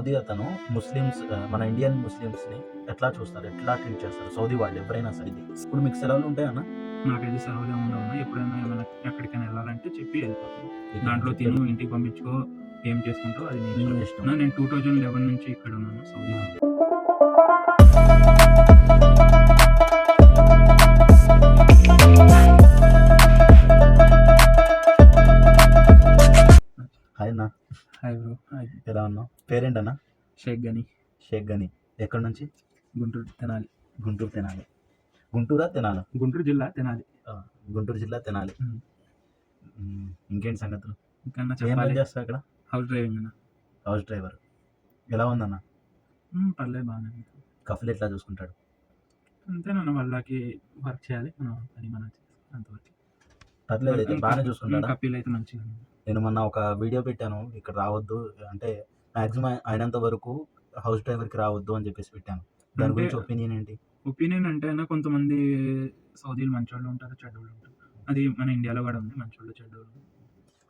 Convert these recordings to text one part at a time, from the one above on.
Saudi అతను Muslims మన Indian ముస్లిమ్స్ని ఎట్లా చూస్తారు? ఎట్లా ట్రీట్ చేస్తారు? సౌదీ వాళ్ళు ఎవరైనా సరే. ఇప్పుడు మీకు సెలవులు ఉంటాయన్న నాకైతే సెలవులు ఉండవు ఎప్పుడైనా ఏమైనా ఎక్కడికైనా వెళ్ళాలంటే చెప్పి వెళ్ళిపోతాను దాంట్లో తిను ఇంటికి పంపించుకో ఏం చేసుకుంటావు అది నీ నీ ఇష్టం. నా- నేను టూ థౌజండ్ లెవెన్ నుంచి ఇక్కడ ఉన్నాను సౌదీలో హాయ్ అన్న. హాయ్ బ్రో హాయ్ ఎలా ఉన్నావు? పేరేంటన్నా? షేక్ గని. షేక్ గని. ఎక్కడి నుంచి? గుంటూరు తెనాలి. గుంటూరు తెనాలి. గుంటూరా తెనాలి? గుంటూరు జిల్లా తెనాలి. గుంటూరు జిల్లా తెనాలి. ఇంకేంటి సంగతులు? ఇంకా చెప్పాలి? చేస్తావు ఇక్కడ? హౌస్ డ్రైవింగ్ అన్న. House driver. ఎలా ఉందన్న? పర్లేదు బాగానే. కఫిల్ ఎట్లా చూసుకుంటాడు? అంతే నన్ను వాళ్ళకి వర్క్ చేయాలి మనం పని మనం అంతవరకు. పర్లేదు అయితే బాగానే చూసుకుంటాడా? కపిల్ అయితే మంచిగా. నేను మొన్న ఒక వీడియో పెట్టాను ఇక్కడ రావద్దు అంటే మాక్సిమం అయినంత వరకు హౌస్ డ్రైవర్కి రావద్దు అని చెప్పేసి పెట్టాను. దాని గురించి ఒపీనియన్ ఏంటి? ఒపీనియన్ అంటే అయినా కొంతమంది సౌదీలు మంచోళ్ళు ఉంటారు చెడ్డోళ్ళు ఉంటారు. అది మన ఇండియాలో కూడా ఉంది మంచోళ్ళు చెడ్డోళ్ళు.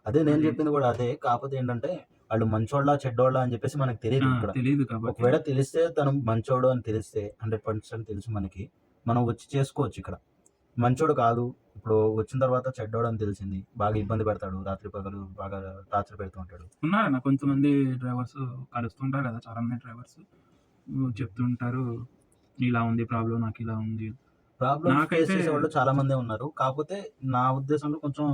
అదే నేను. చెప్పింది కూడా అదే కాకపోతే ఏంటంటే వాళ్ళు మంచోళ్ళ చెడ్డోళ్ళ అని చెప్పేసి మనకు తెలియదు ఇక్కడ. తెలియదు ఒకవేళ తెలిస్తే తను మంచోడు అని తెలిస్తే హండ్రెడ్ పర్సెంట్ తెలుసు మనకి. మనం వచ్చి చేసుకోవచ్చు ఇక్కడ. మంచోడు కాదు. ఇప్పుడు వచ్చిన తర్వాత చెడ్డోడు అని తెలిసింది. బాగా ఇబ్బంది పెడతాడు. రాత్రి పగలు బాగా టార్చర్ పెడుతూ ఉంటాడు. ఉన్నారన్న కొంతమంది డ్రైవర్స్ కలుస్తుంటారు కదా చాలా మంది డ్రైవర్స్. చెప్తుంటారు ఇలా ఉంది ప్రాబ్లం నాకు ఇలా ఉంది. ఫేస్ చేసే వాళ్ళు చాలా మందే ఉన్నారు. కాకపోతే నా ఉద్దేశంలో కొంచెం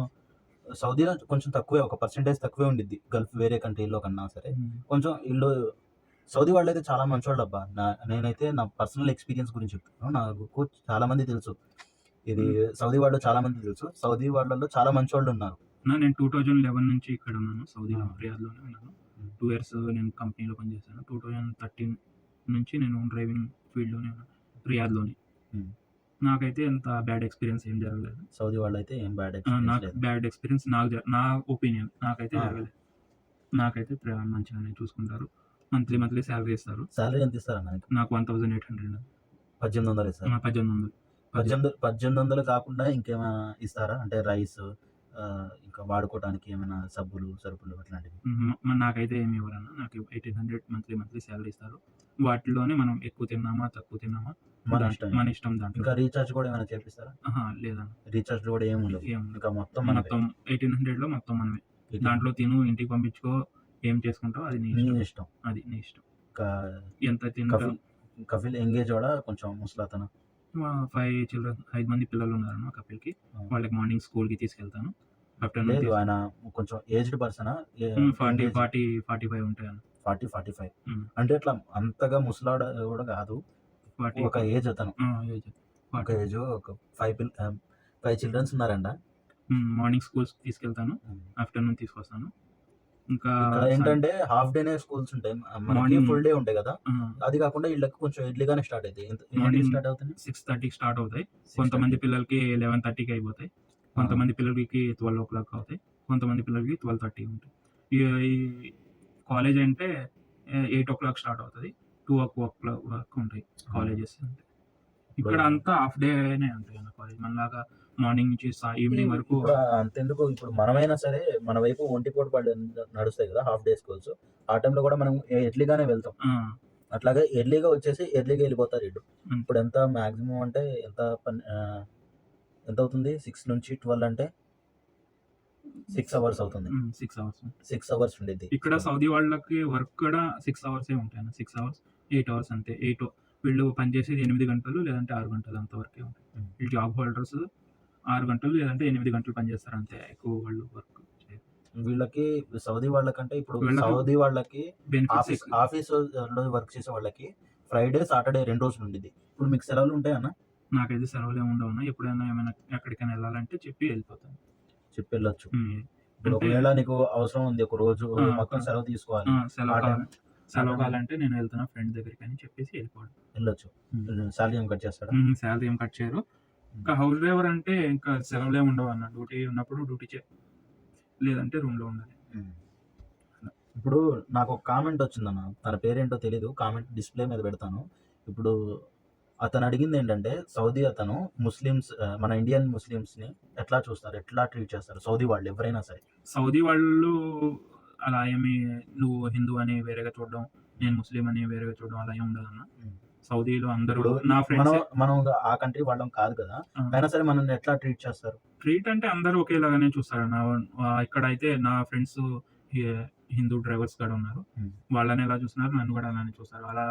సౌదీలో కొంచెం తక్కువే ఒక పర్సెంటేజ్ తక్కువే ఉండిద్ది. గల్ఫ్ వేరే కంట్రీలో కన్నా సరే. కొంచెం వీళ్ళు సౌదీ వాళ్ళు అయితే చాలా మంచోళ్ళు అబ్బా నా నేనైతే నా పర్సనల్ ఎక్స్పీరియన్స్ గురించి చెప్తున్నాను. నాకు చాలా మంది తెలుసు. ఇది సౌదీ వాళ్ళు చాలా మంది తెలుసు. సౌదీ వాళ్ళలో చాలా మంచోళ్ళు ఉన్నారు. నా నేను టూ థౌజండ్ లెవెన్ నుంచి ఇక్కడ ఉన్నాను. సౌదీలో ఆ. రియాద్లోనే ఉన్నాను. టూ ఇయర్స్ నేను కంపెనీలో పనిచేశాను. టూ థౌజండ్ థర్టీన్ నుంచి నేను డ్రైవింగ్ ఫీల్డ్లోనే ఉన్నాను రియాద్లోనే. నాకైతే ఎంత బ్యాడ్ ఎక్స్పీరియన్స్ ఏం జరగలేదు. సౌదీ వాళ్ళు అయితే ఏం బ్యాడ్ నాకు బ్యాడ్ ఎక్స్పీరియన్స్ నాకు నా ఒపీనియన్ నాకైతే. జరగలేదు. నాకైతే మంచిగానే చూసుకుంటారు. మంత్లీ మంత్లీ శాలరీ ఇస్తారు. సాలరీ ఎంత ఇస్తారు నాకు? One thousand eight hundred. పద్దెనిమిది వందలు ఇస్తారు. పద్దెనిమిది వందలు. పద్దెనిమిది పద్దెనిమిది వందలు కాకుండా ఇంకేమైనా ఇస్తారా? అంటే రైస్ ఇంకా వాడుకోవడానికి ఏమైనా సబ్బులు సరుకులు అట్లాంటివి? మ- మ- నాకైతే ఏమి ఇవ్వరన్న. నాకు eighteen hundred monthly monthly salary ఇస్తారు. వాటిలోనే మనం ఎక్కువ తిన్నామా తక్కువ తిన్నామా? మన ఇష్టం మన ఇష్టం దాంట్లో. ఇంకా రీఛార్జ్ కూడా ఏమైనా చేపిస్తారా? ఆహా, లేదన్న. రీఛార్జ్ కూడా ఏమి ఉండదు ఏం ఇంకా మొత్తం. మొత్తం ఎయిటీన్ హండ్రెడ్లో మొత్తం మనమే. దాంట్లో తిను ఇంటికి పంపించుకో ఏం చేసుకుంటావు అది నీ నీ ఇష్టం. ఇష్టం. అది నీ ఇష్టం. ఇంకా ఎంత కఫిల్ కఫిల్ ఎంగేజ్ కూడా కొంచెం ముసలాతను. ఫైవ్ చిల్డ్రన్ ఐదు మంది పిల్లలు ఉన్నారు మా కపిల్కి వాళ్ళకి మార్నింగ్ స్కూల్కి తీసుకెళ్తాను. లేదు ఆఫ్టర్నూన్ ఆయన కొంచెం aged person forty forty forty five ఉంటాయి ఫార్టీ ఫార్టీ ఫైవ్. అంటే అట్లా అంతగా ముసలాడ కూడా కాదు. ఫార్టీ ఒక ఏజ్ అతను. ఒక ఏజ్ ఒక ఫైవ్ పిల్ ఫైవ్ చిల్డ్రన్స్ ఉన్నారంట. మార్నింగ్ స్కూల్స్ తీసుకెళ్తాను. ఆఫ్టర్నూన్ తీసుకొస్తాను. ఇంకా ఏంటంటే హాఫ్ డేనే స్కూల్స్ ఉంటాయి. Morning- ఫుల్ డే ఉంటాయి కదా. అది కాకుండా వీళ్ళకి కొంచెం ఎర్లీగానే స్టార్ట్ అవుతాయి. Morning- స్టార్ట్ అవుతుంది సిక్స్ థర్టీకి స్టార్ట్ అవుతాయి. కొంతమంది పిల్లలకి లెవెన్ థర్టీకి అయిపోతాయి. కొంతమంది పిల్లలకి ట్వెల్వ్ ఓ క్లాక్ అవుతాయి. కొంతమంది పిల్లలకి ట్వెల్వ్ థర్టీ ఉంటాయి. ఈ- కాలేజ్ అంటే ఎయిట్ ఓ క్లాక్ స్టార్ట్ అవుతుంది టూ ఓ క్లాక్ వరకు ఉంటాయి కాలేజెస్ ఇక్కడ అంతా హాఫ్ డేనే ఉంటాయి కాలేజ్ మనలాగా మార్నింగ్ నుంచి ఈవినింగ్ వరకు అంతెందుకు ఇప్పుడు మనమైనా సరే మన వైపు ఒంటిపోటు పడి నడుస్తాయి కదా హాఫ్ డే స్కూల్స్. ఆ టైంలో కూడా మనం ఎర్లీగానే వెళ్తాం. అట్లాగే ఎర్లీగా వచ్చేసి ఎర్లీగా వెళ్ళిపోతారు ఇటు. ఇప్పుడు ఎంత మాక్సిమం అంటే ఎంత ఎంత అవుతుంది? సిక్స్ నుంచి ట్వెల్వ్ అంటే సిక్స్ అవర్స్ అవుతుంది. Six hours. సిక్స్ అవర్స్ ఉండేది ఇక్కడ సౌదీ వాళ్ళకి వర్క్ కూడా సిక్స్ అవర్సే ఉంటాయి సిక్స్ అవర్స్ ఎయిట్ అవర్స్ అంతే. ఎయిట్ వీళ్ళు పనిచేసేది ఎనిమిది గంటలు లేదంటే ఆరు గంటలు అంతవరకే ఉంటాయి. వీళ్ళు జాబ్ హోల్డర్స్ ఆరు గంటలు లేదంటే ఎనిమిది గంటలు పనిచేస్తారు అంతే ఎక్కువ వాళ్ళు వర్క్ వీళ్ళకి సౌదీ వాళ్ళకంటే ఇప్పుడు సౌదీ వాళ్ళకి ఆఫీస్ ఆఫీస్లో వర్క్ చేసే వాళ్ళకి ఫ్రైడే సాటర్డే రెండు రోజులు ఉండేది ఇప్పుడు మీకు సెలవులు ఉంటాయన్న నాకైతే సెలవులు ఏమి ఉండవు. ఎప్పుడైనా ఏమైనా ఎక్కడికైనా వెళ్ళాలంటే చెప్పి వెళ్ళిపోతాను. చెప్పి వెళ్ళొచ్చు. ఒకవేళ నీకు అవసరం ఉంది ఒక రోజు మొత్తం. సెలవు తీసుకోవాలి. సెలవు కావాలంటే నేను వెళ్తున్నా ఫ్రెండ్ దగ్గరికి అని చెప్పేసి వెళ్ళిపోవడం వెళ్ళొచ్చు. శాలరీ ఏం కట్ చేస్తాడా? శాలరీ ఏం కట్ చేయరు. ఇంకా హౌస్ డ్రైవర్ అంటే ఇంకా సెలవులు ఏమి ఉండవు అన్న. డ్యూటీ ఉన్నప్పుడు డ్యూటీ చే లేదంటే రూమ్లో ఉండాలి ఇప్పుడు నాకు ఒక కామెంట్ వచ్చిందన్న. తన పేరేంటో తెలీదు. కామెంట్ డిస్ప్లే మీద పెడతాను. ఇప్పుడు అతను అడిగింది ఏంటంటే సౌదీ అతను ముస్లిమ్స్ మన ఇండియన్ ముస్లిమ్స్ని ఎట్లా చూస్తారు? ఎట్లా ట్రీట్ చేస్తారు? సౌదీ వాళ్ళు ఎవరైనా సరే. సౌదీ వాళ్ళు అలా ఏమి నువ్వు హిందూ అని వేరేగా చూడడం నేను ముస్లిం అని వేరే చూడడం అలా ఏం ఉండదు అన్న ఉమ్. సౌదీలో అందరూ నా మనం ఫ్రెండ్స్ మనం ఆ కంట్రీ వాళ్ళం కాదు కదా. అయినా సరే మనల్ని ఎట్లా ట్రీట్ చేస్తారు? ట్రీట్ అంటే అందరూ ఒకేలాగానే చూస్తారు. నా ఇక్కడైతే నా ఫ్రెండ్స్ హిందూ డ్రైవర్స్ కూడా ఉన్నారు. వాళ్ళని ఎలా చూస్తున్నారు? నన్ను కూడా అలానే చూస్తారు. అలా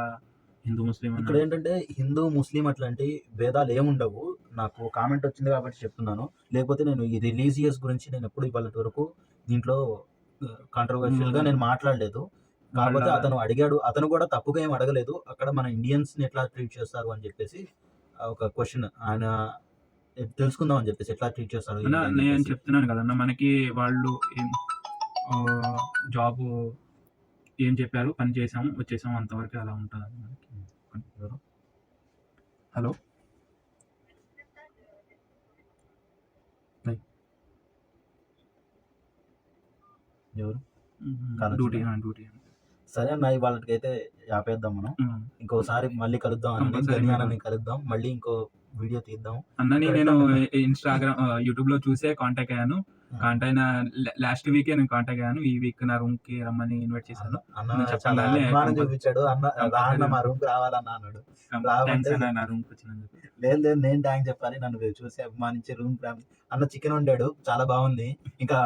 హిందూ ముస్లిం ఇక్కడ ఏంటంటే హిందూ ముస్లిం అట్లాంటి భేదాలు ఏముండవు నాకు కామెంట్ వచ్చింది కాబట్టి చెప్తున్నాను. లేకపోతే నేను ఈ రిలీజియస్ గురించి నేను ఎప్పుడు ఇవాళ వరకు దీంట్లో కాంట్రవర్షియల్గా. నేను మాట్లాడలేదు. కాకపోతే అతను అడిగాడు. అతను కూడా తప్పుగా ఏం అడగలేదు. అక్కడ మన ఇండియన్స్ని ఎట్లా ట్రీట్ చేస్తారు అని చెప్పేసి ఒక క్వశ్చన్ ఆయన తెలుసుకుందాం అని చెప్పేసి ఎట్లా ట్రీట్ చేస్తారు నేను. చెప్తున్నాను కదన్న మనకి వాళ్ళు జాబ్ ఏం చెప్పారు పని చేసాము వచ్చేసాము అంతవరకు అలా ఉంటుంది మనకి? హలో? ఎవరు? డ్యూటీ. డ్యూటీ. సరే అన్న వాళ్ళకైతే ఆపేద్దాం మనం. ఇంకోసారి మళ్ళీ కలుద్దాం అన్న గనియానని కలుద్దాం. మళ్ళీ ఇంకో వీడియో తీద్దాం. అన్నని నేను ఇన్స్టాగ్రామ్ యూట్యూబ్లో చూసే కాంటాక్ట్ అయ్యాను. కాంటాక్ట్ అయిన లాస్ట్ వీకే నేను కాంటాక్ట్ అయ్యాను. ఈ వీక్ నా రూమ్కి రమ్మని ఇన్వైట్ చేశాను. అభిమానం చూపించాడు. అన్న మా రూమ్ రావాలన్న అన్నాడు. నా రూమ్కి వచ్చినందుకు. లేదు లేదు నేను థ్యాంక్ చెప్పాలి. నన్ను చూసి అభిమానించి రూమ్ అన్న చికెన్ వండాడు. చాలా బాగుంది. ఇంకా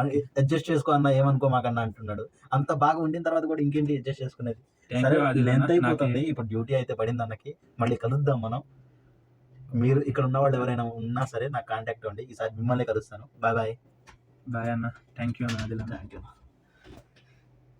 అడ్జస్ట్ చేసుకో అన్న ఏమనుకో మాకన్నా అంటున్నాడు. అంత బాగా వండిన తర్వాత కూడా ఇంకేంటి అడ్జస్ట్ చేసుకునేది? సరే లెంత్ అయిపోతుంది. ఇప్పుడు డ్యూటీ అయితే పడింది అన్నకి. మళ్ళీ కలుద్దాం మనం. మీరు ఇక్కడ ఉన్న వాళ్ళు ఎవరైనా ఉన్నా సరే నాకు కాంటాక్ట్ అవ్వండి. ఈసారి మిమ్మల్ని కలుస్తాను. బాయ్ బాయ్ బాయ్ అన్న థ్యాంక్ యూ అన్న అది థ్యాంక్ యూ